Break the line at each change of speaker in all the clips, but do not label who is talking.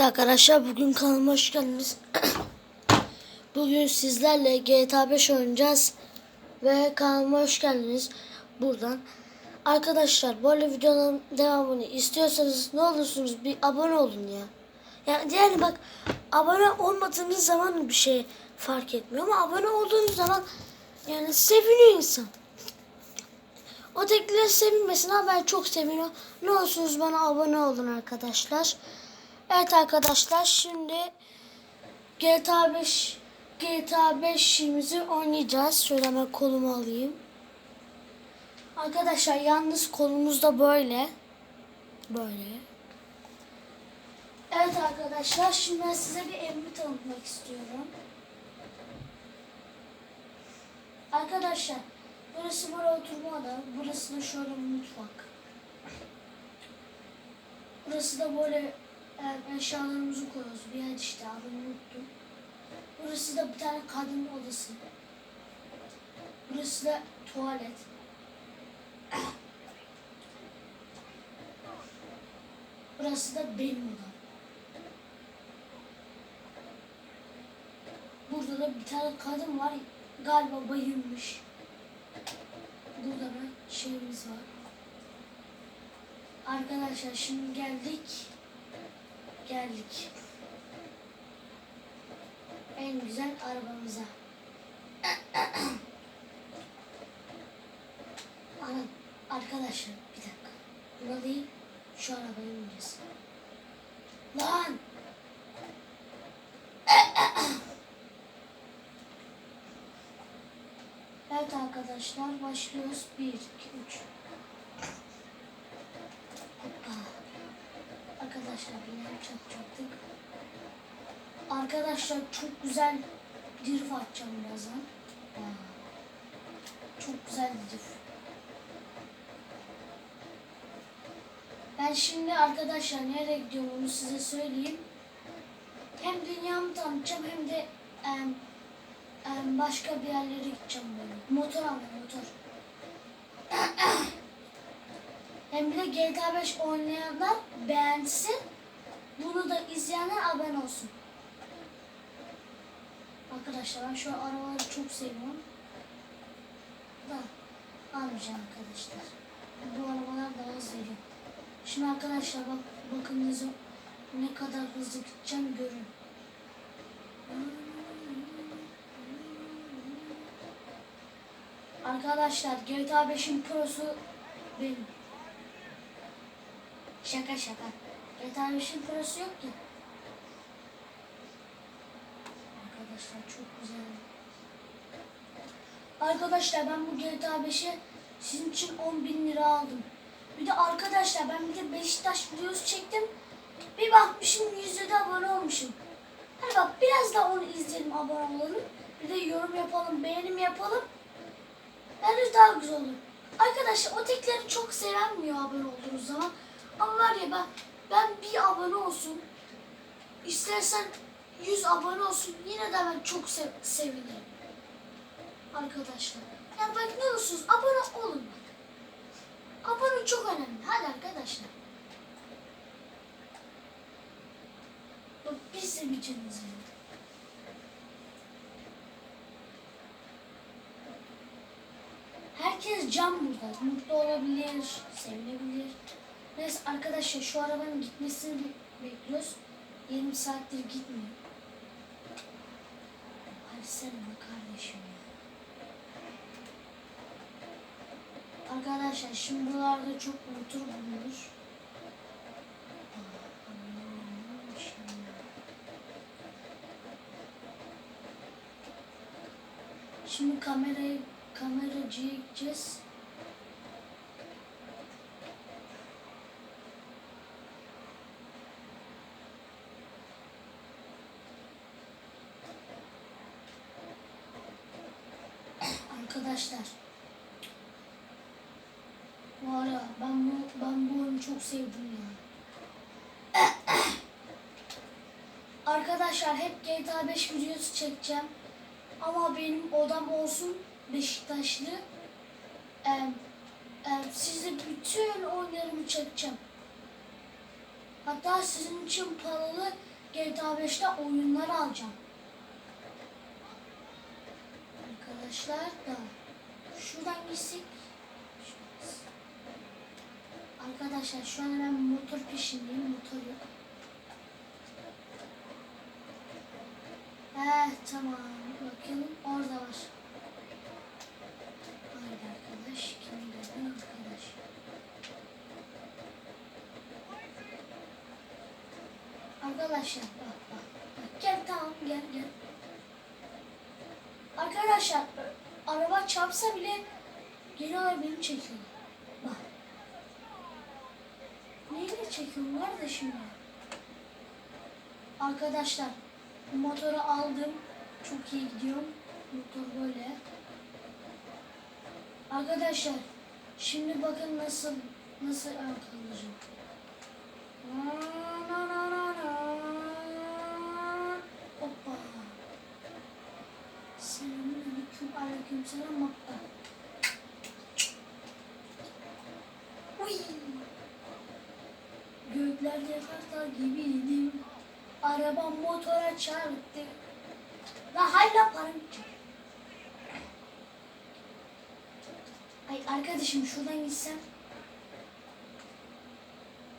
Arkadaşlar bugün kanalıma hoş geldiniz. bugün sizlerle GTA 5 oynayacağız. Ve kanalıma hoş geldiniz. Buradan. Arkadaşlar böyle videonun devamını istiyorsanız ne olursunuz bir abone olun ya. Yani, yani bak abone olmadığınız zaman bir şey fark etmiyor ama abone olduğunuz zaman yani seviniyor insan. O tekrar sevinmesin ama ben çok seviniyorum. Ne olursunuz bana abone olun arkadaşlar. Evet arkadaşlar şimdi GTA 5 GTA 5'imizi oynayacağız. Şöyle hemen kolumu alayım. Arkadaşlar yalnız kolumuz da böyle. Böyle. Evet arkadaşlar şimdi ben size bir evimi tanıtmak istiyorum. Arkadaşlar burası böyle oturma odam. Burası da şöyle mutfak. Burası da böyle eşyalarımızı koyuyoruz. Bir yer işte adını unuttum. Burası da bir tane kadın odası. Burası da tuvalet. Burası da benim odam. Burada da bir tane kadın var. Galiba bayılmış. Burada da şeyimiz var. Arkadaşlar şimdi geldik. Geldik. En güzel arabamıza. Anam, arkadaşlar bir dakika. Buna değil, şu arabaya bineceğiz. Lan! Evet arkadaşlar başlıyoruz. 1, 2, 3. Hoppa. Arkadaşlar binelim çakacaktık. Arkadaşlar çok güzel drift atacağım birazdan. Çok güzel bir drift. Ben şimdi arkadaşlar nereye gidiyorum onu size söyleyeyim. Hem dünyamı tanıtacağım hem de em, em, başka bir yerlere gideceğim böyle. Motor aldım motor. Hem bir de GTA 5 oynayanlar beğensin. Bunu da izleyenler abone olsun. Arkadaşlar ben şu arabaları çok seviyorum. Da almayacağım arkadaşlar. Bu arabalar daha hızlı geliyor. Şimdi arkadaşlar bak bakın zo- ne kadar hızlı gideceğim görün. Arkadaşlar GTA 5'in prosu benim. Şaka şaka. GTA 5'in prosu yok ki. Arkadaşlar çok güzel. Arkadaşlar ben bu GTA 5'e sizin için 10 bin lira aldım. Bir de arkadaşlar ben bir de Beşiktaş videosu çektim. Bir bakmışım yüzde abone olmuşum. Hadi bak biraz da onu izleyelim abone olalım. Bir de yorum yapalım, beğenim yapalım. Bence daha güzel olur. Arkadaşlar o tekleri çok sevenmiyor abone olduğunuz zaman. Ama var ya ben, ben bir abone olsun. İstersen 100 abone olsun. Yine de ben çok sev sevinirim. Arkadaşlar. Yani bak ne olursunuz abone olun bak. Abone çok önemli. Hadi arkadaşlar. Bak biz seveceğiniz yani. Herkes can burada. Mutlu olabilir, sevinebilir. Neyse arkadaşlar şu arabanın gitmesini be- bekliyoruz. 20 saattir gitmiyor. Hadi sen be kardeşim ya. Arkadaşlar şimdi buralarda çok motor bulunur. Şimdi kamerayı kameracıya gideceğiz. Arkadaşlar. Var ya ben bu ben bu oyunu çok sevdim ya. Arkadaşlar hep GTA 5 videosu çekeceğim. Ama benim odam olsun Beşiktaşlı. Ee, e, size bütün oyunlarımı çekeceğim. Hatta sizin için paralı GTA 5'te oyunları alacağım. Arkadaşlar da şuradan gitsek. Arkadaşlar şu an ben motor peşindeyim. Motor yok. Eh tamam. Bakın orada var. Haydi arkadaş. Kim dedi arkadaş? Arkadaşlar bak bak. bak. Gel tamam gel gel. Arkadaşlar araba çarpsa bile geri olarak beni çekiyor. Bak. Neyle çekiyorum kardeşim ya? Arkadaşlar motoru aldım. Çok iyi gidiyorum. Motor böyle. Arkadaşlar şimdi bakın nasıl nasıl kalacağım. Hoppa. Selamünaleyküm aleyküm selam makta. Uy. Göklerde kartal gibiydim. Araba motora çarptı. La hayla param. Ay arkadaşım şuradan gitsem.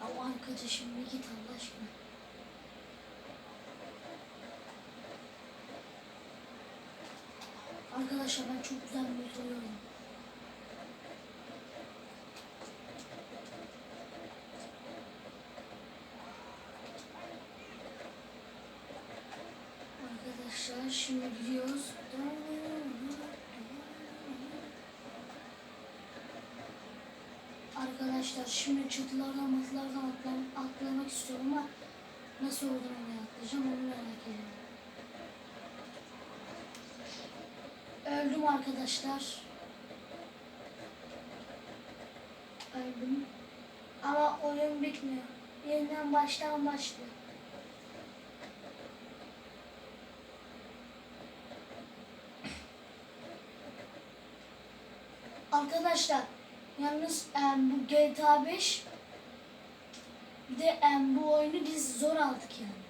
Ama arkadaşım bir git Allah aşkına. Arkadaşlar ben çok güzel bir motor gördüm. Arkadaşlar şimdi gidiyoruz. Arkadaşlar şimdi çatılardan matlardan atlam, atlamak istiyorum ama nasıl olduğunu oraya onu merak ediyorum. Öldüm arkadaşlar. Öldüm. Ama oyun bitmiyor. Yeniden baştan başlıyor. Arkadaşlar yalnız em, bu GTA 5 bir de em, bu oyunu biz zor aldık yani.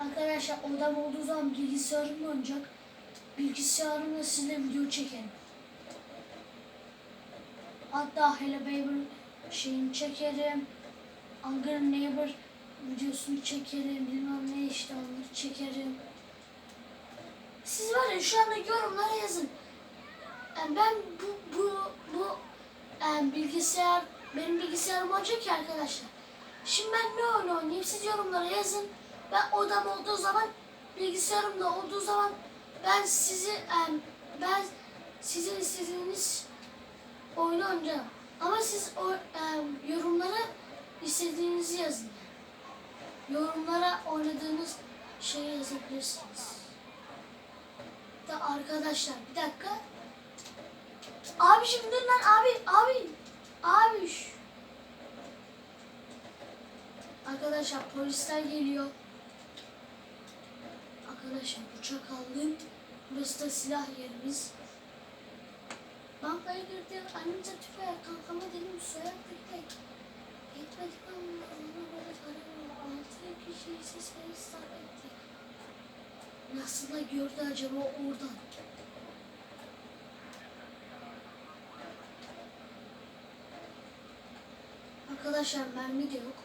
Arkadaşlar odam olduğu zaman bilgisayarımla oynayacak. Bilgisayarımla sizinle video çekerim. Hatta Hello Neighbor şeyini çekerim. Angry Neighbor videosunu çekerim. Bilmem ne işte onları çekerim. Siz var ya şu anda yorumlara yazın. Yani ben bu bu bu yani bilgisayar benim bilgisayarım olacak ya arkadaşlar. Şimdi ben ne oyun oynayayım siz yorumlara yazın. Ben odam olduğu zaman bilgisayarımda olduğu zaman ben sizi em, ben sizin istediğiniz oyunu oynayacağım. Ama siz o em, yorumlara istediğinizi yazın. Yorumlara oynadığınız şeyi yazabilirsiniz. Da arkadaşlar bir dakika. Abi şimdi dur lan abi abi abi. Arkadaşlar polisler geliyor. Arkadaşlar bıçak aldım. Burası da silah yerimiz. Bankaya girdik. Annemize tüfe kankama dedim soyak tek. Gitmedik ama ona böyle para Altı kişi ise seni ettik. Nasıl da gördü acaba oradan? Arkadaşlar mermi de yok.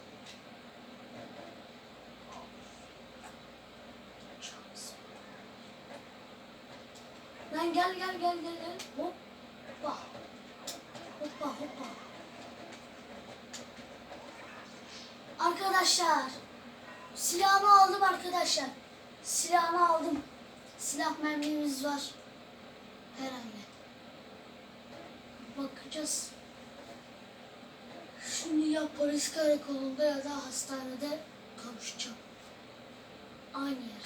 Lan gel gel gel gel gel. Hoppa. Hoppa hoppa. Arkadaşlar. Silahımı aldım arkadaşlar. Silahımı aldım. Silah mermimiz var. Herhalde. Bakacağız. Şimdi ya polis karakolunda ya da hastanede kavuşacağım. Aynı yer.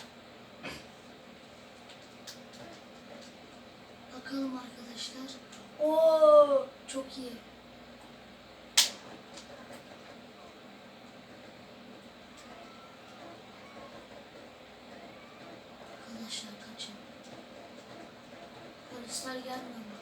Bakalım arkadaşlar. Oo, çok iyi. Arkadaşlar kaçın. Polisler gelmiyor.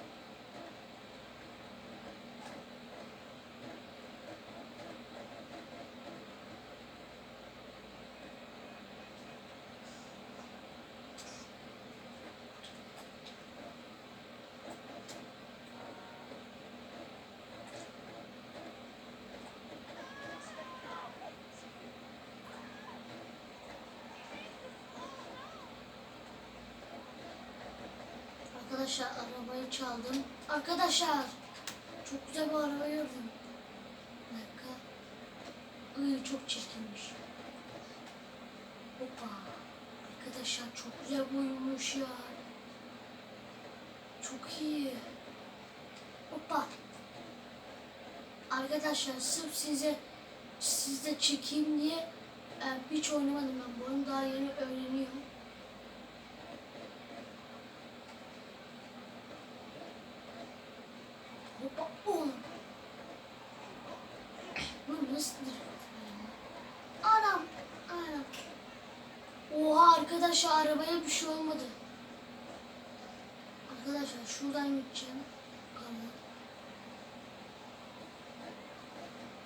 Arkadaşlar arabayı çaldım. Arkadaşlar çok güzel bir araba gördüm. Bir dakika. Iy, çok çirkinmiş. Hoppa. Arkadaşlar çok güzel boyunmuş ya. Çok iyi. Hoppa. Arkadaşlar sırf size sizde çekeyim diye e, hiç oynamadım ben. Bu oyunu daha yeni öğreniyorum. Hoppa. Oh. Bu nasıl Anam. Anam. Oha arkadaşlar arabaya bir şey olmadı. Arkadaşlar şuradan gideceğim.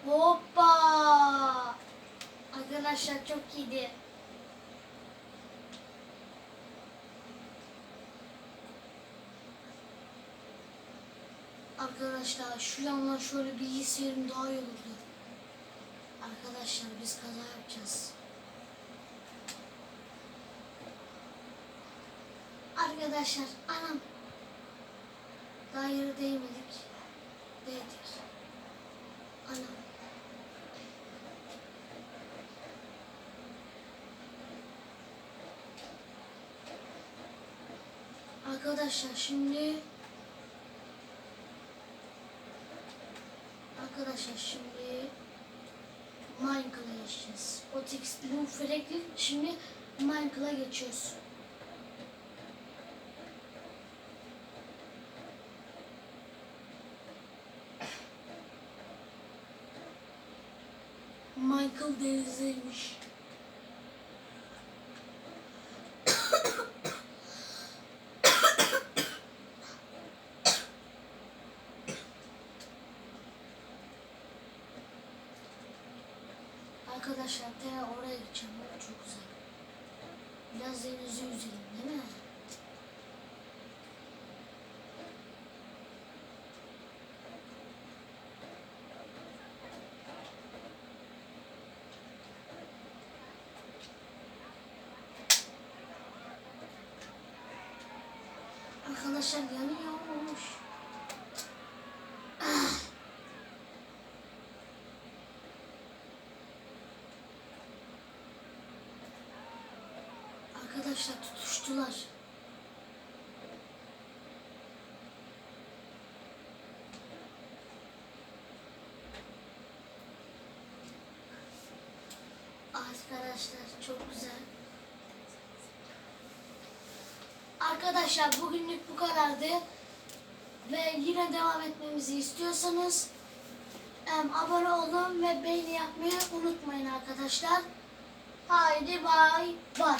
Hoppa! Arkadaşlar çok iyiydi. Arkadaşlar şu yandan şöyle bilgisayarım daha iyi olurdu. Arkadaşlar biz kaza yapacağız. Arkadaşlar anam. Daha yere değmedik. Değdik. Anam. Arkadaşlar şimdi Arkadaşlar şimdi Minecraft'a geçeceğiz. Otix Blue Flag'li şimdi Minecraft'a geçiyoruz. Denizdeymiş. Arkadaşlar oraya gideceğim. Çok güzel. Biraz denizi yüzelim değil mi? Arkadaşlar yanıyor olmuş. Arkadaşlar tutuştular. Arkadaşlar çok güzel. Arkadaşlar bugünlük bu kadardı. Ve yine devam etmemizi istiyorsanız abone olun ve beğeni yapmayı unutmayın arkadaşlar. Haydi bay bay.